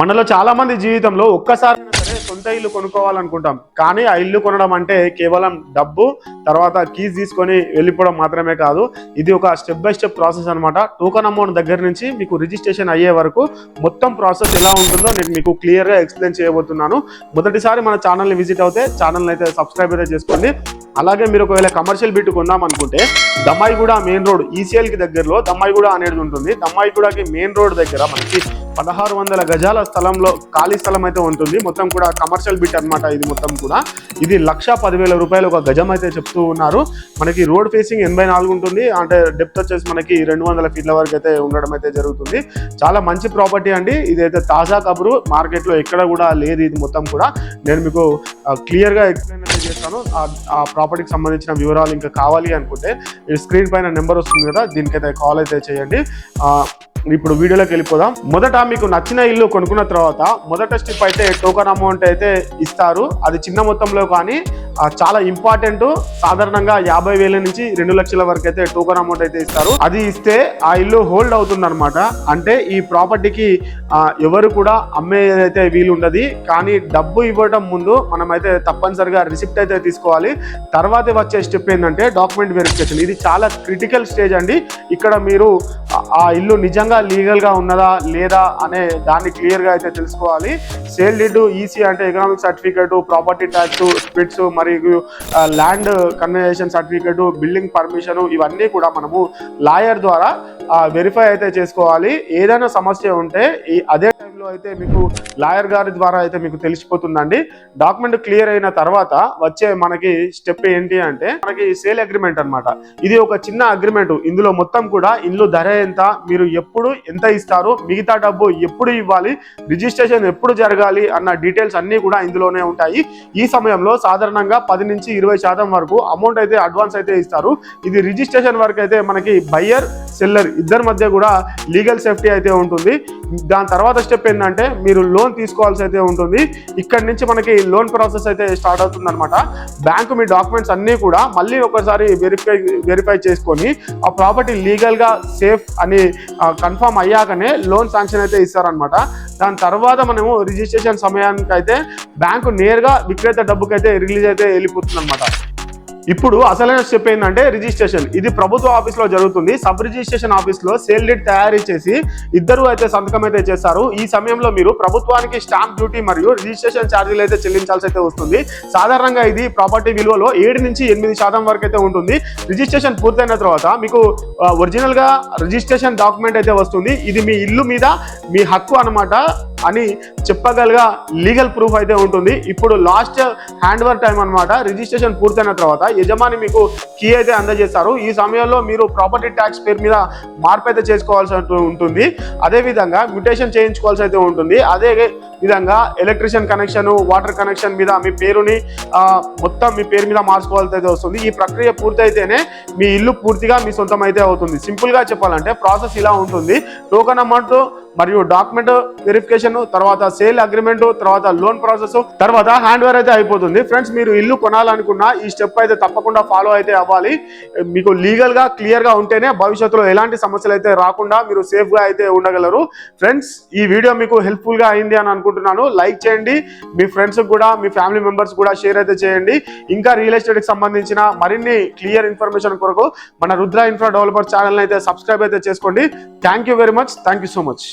మనలో చాలా మంది జీవితంలో ఒక్కసారి సరే సొంత ఇల్లు కొనుక్కోవాలనుకుంటాం. కానీ ఆ ఇల్లు కొనడం అంటే కేవలం డబ్బు తర్వాత కీస్ తీసుకొని వెళ్ళిపోవడం మాత్రమే కాదు. ఇది ఒక స్టెప్ బై స్టెప్ ప్రాసెస్ అనమాట టోకన్ అమౌంట్ దగ్గర నుంచి మీకు రిజిస్ట్రేషన్ అయ్యే వరకు మొత్తం ప్రాసెస్ ఎలా ఉంటుందో నేను మీకు క్లియర్గా ఎక్స్ప్లెయిన్ చేయబోతున్నాను. మొదటిసారి మన ఛానల్ని విజిట్ అవుతే ఛానల్ అయితే సబ్స్క్రైబ్ అయితే చేసుకోండి. అలాగే మీరు ఒకవేళ కమర్షియల్ బిట్ కొందాం అనుకుంటే దమ్మాయిగూడ మెయిన్ రోడ్ ఈసీఎల్కి దగ్గరలో దమ్మాయిగూడ అనేది ఉంటుంది. దమ్మాయిగూడకి మెయిన్ రోడ్ దగ్గర మనకి పదహారు వందల గజాల స్థలంలో ఖాళీ స్థలం అయితే ఉంటుంది. మొత్తం కూడా కమర్షియల్ బిట్ అన్నమాట ఇది మొత్తం కూడా. ఇది లక్ష పదివేల రూపాయలు ఒక గజం అయితే చెప్తూ ఉన్నారు. మనకి రోడ్ ఫేసింగ్ ఎనభై నాలుగు ఉంటుంది. అంటే డెప్త్ వచ్చేసి మనకి రెండు వందల ఫీట్ల వరకు అయితే ఉండడం అయితే జరుగుతుంది. చాలా మంచి ప్రాపర్టీ అండి. ఇదైతే తాజా కబురు. మార్కెట్లో ఎక్కడ కూడా లేదు ఇది మొత్తం కూడా. నేను మీకు క్లియర్గా ఎక్స్ప్లెయిన్ అయితే చేస్తాను. ఆ ప్రాపర్టీకి సంబంధించిన వివరాలు ఇంకా కావాలి అనుకుంటే ఈ స్క్రీన్ పైన నెంబర్ వస్తుంది కదా దీనికైతే కాల్ అయితే చేయండి. ఇప్పుడు వీడియోలోకి వెళ్ళిపోదాం. మొదట మీకు నచ్చిన ఇల్లు కొనుక్కున్న తర్వాత మొదట స్టెప్ అయితే టోకన్ అమౌంట్ అయితే ఇస్తారు. అది చిన్న మొత్తంలో కానీ చాలా ఇంపార్టెంట్ సాధారణంగా యాభై వేల నుంచి రెండు లక్షల వరకు అయితే టోకన్ అమౌంట్ అయితే ఇస్తారు. అది ఇస్తే ఆ ఇల్లు హోల్డ్ అవుతుంది అనమాట అంటే ఈ ప్రాపర్టీకి ఎవరు కూడా అమ్మేదైతే వీలు ఉండదు కానీ డబ్బు ఇవ్వడం ముందు మనమైతే తప్పనిసరిగా రిసిప్ట్ అయితే తీసుకోవాలి. తర్వాత వచ్చే స్టెప్ ఏంటంటే డాక్యుమెంట్ వెరిఫికేషన్ ఇది చాలా క్రిటికల్ స్టేజ్ అండి. ఇక్కడ మీరు ఆ- ఇల్లు నిజంగా లీగల్గా ఉన్నదా లేదా అనే దాన్ని క్లియర్గా అయితే తెలుసుకోవాలి. సేల్ డీడ్ ఈసీ అంటే ఎకనామిక్ సర్టిఫికేట్ ప్రాపర్టీ ట్యాక్స్ స్పిట్స్ మరియు land conversion certificate building permission ఇవన్నీ కూడా మనము లాయర్ ద్వారా వెరిఫై అయితే చేసుకోవాలి. ఏదైనా సమస్య ఉంటే అదే లో అయితే మీకు లాయర్ గారి ద్వారా అయితే మీకు తెలిసిపోతుందండి. డాక్యుమెంట్ క్లియర్ అయిన తర్వాత వచ్చే మనకి స్టెప్ ఏంటి అంటే మనకి సేల్ అగ్రిమెంట్ అన్నమాట. ఇది ఒక చిన్న అగ్రిమెంట్. ఇందులో మొత్తం కూడా ఇల్లు ధర ఎంత మీరు ఎప్పుడు ఎంత ఇస్తారు మిగతా డబ్బు ఎప్పుడు ఇవ్వాలి రిజిస్ట్రేషన్ ఎప్పుడు జరగాలి అన్న డీటెయిల్స్ అన్నీ కూడా ఇందులోనే ఉంటాయి. ఈ సమయంలో సాధారణంగా పది నుంచి ఇరవై శాతం వరకు అమౌంట్ అయితే అడ్వాన్స్ అయితే ఇస్తారు. ఇది రిజిస్ట్రేషన్ వరకు అయితే మనకి బయ్యర్ సెల్లర్ ఇద్దరి మధ్య కూడా లీగల్ సేఫ్టీ అయితే ఉంటుంది. దాని తర్వాత స్టెప్ ఏంటంటే మీరు లోన్ తీసుకోవాల్సి అయితే ఉంటుంది. ఇక్కడ నుంచి మనకి లోన్ ప్రాసెస్ అయితే స్టార్ట్ అవుతుంది అనమాట బ్యాంకు మీ డాక్యుమెంట్స్ అన్నీ కూడా మళ్ళీ ఒకసారి వెరిఫై వెరిఫై చేసుకొని ఆ ప్రాపర్టీ లీగల్గా సేఫ్ అని కన్ఫర్మ్ అయ్యాకనే లోన్ శాంక్షన్ అయితే ఇస్తారనమాట దాని తర్వాత మనము రిజిస్ట్రేషన్ సమయానికి అయితే బ్యాంకు నేరుగా విక్రేత డబ్బుకైతే రిలీజ్ అయితే వెళ్ళిపోతుంది అనమాట ఇప్పుడు అసలైన స్టెప్ ఏంటంటే రిజిస్ట్రేషన్. ఇది ప్రభుత్వ ఆఫీస్లో జరుగుతుంది. సబ్ రిజిస్ట్రేషన్ ఆఫీస్లో సేల్ డీడ్ తయారు చేసి ఇద్దరు అయితే సంతకం అయితే చేస్తారు ఈ సమయంలో మీరు ప్రభుత్వానికి స్టాంప్ డ్యూటీ మరియు రిజిస్ట్రేషన్ ఛార్జీలు అయితే చెల్లించాల్సి అయితే వస్తుంది. సాధారణంగా ఇది ప్రాపర్టీ విలువలో ఏడు నుంచి ఎనిమిది శాతం వరకు అయితే ఉంటుంది. రిజిస్ట్రేషన్ పూర్తయిన తర్వాత మీకు ఒరిజినల్గా రిజిస్ట్రేషన్ డాక్యుమెంట్ అయితే వస్తుంది. ఇది మీ ఇల్లు మీద మీ హక్కు అన్నమాట. అని చెప్పగలగా లీగల్ ప్రూఫ్ అయితే ఉంటుంది. ఇప్పుడు లాస్ట్ హ్యాండ్ ఓవర్ టైం అనమాట రిజిస్ట్రేషన్ పూర్తయిన తర్వాత యజమాని మీకు కీ అయితే అందజేస్తారు. ఈ సమయంలో మీరు ప్రాపర్టీ ట్యాక్స్ పేరు మీద మార్పు అయితే చేసుకోవాల్సి ఉంటుంది. అదేవిధంగా మ్యూటేషన్ చేయించుకోవాల్సి అయితే ఉంటుంది. అదే విధంగా ఎలక్ట్రిషియన్ కనెక్షన్ వాటర్ కనెక్షన్ మీద మీ పేరుని మొత్తం మీ పేరు మీద మార్చుకోవాల్సి అయితే వస్తుంది. ఈ ప్రక్రియ పూర్తయితేనే మీ ఇల్లు పూర్తిగా మీ సొంతం అయితే అవుతుంది. సింపుల్గా చెప్పాలంటే ప్రాసెస్ ఇలా ఉంటుంది. టోకన్ అమౌంట్ మరియు డాక్యుమెంట్ వెరిఫికేషన్ తర్వాత సేల్ అగ్రిమెంట్ తర్వాత లోన్ ప్రాసెస్ తర్వాత హ్యాండ్ ఓవర్ అయితే అయిపోతుంది. ఫ్రెండ్స్ మీరు ఇల్లు కొనాలనుకున్న ఈ స్టెప్ అయితే తప్పకుండా ఫాలో అయితే అవ్వాలి. మీకు లీగల్గా క్లియర్గా ఉంటేనే భవిష్యత్తులో ఎలాంటి సమస్యలు అయితే రాకుండా మీరు సేఫ్గా అయితే ఉండగలరు. ఫ్రెండ్స్ ఈ వీడియో మీకు హెల్ప్ఫుల్గా అయింది అని అనుకుంటున్నాను. లైక్ చేయండి. మీ ఫ్రెండ్స్ కూడా మీ ఫ్యామిలీ మెంబర్స్ కూడా షేర్ అయితే చేయండి. ఇంకా రియల్ ఎస్టేట్కి సంబంధించిన మరిన్ని క్లియర్ ఇన్ఫర్మేషన్ కొరకు మన రుద్ర ఇన్ఫ్రా డెవలపర్ ఛానల్ అయితే సబ్స్క్రైబ్ అయితే చేసుకోండి. Thank you very much thank you so much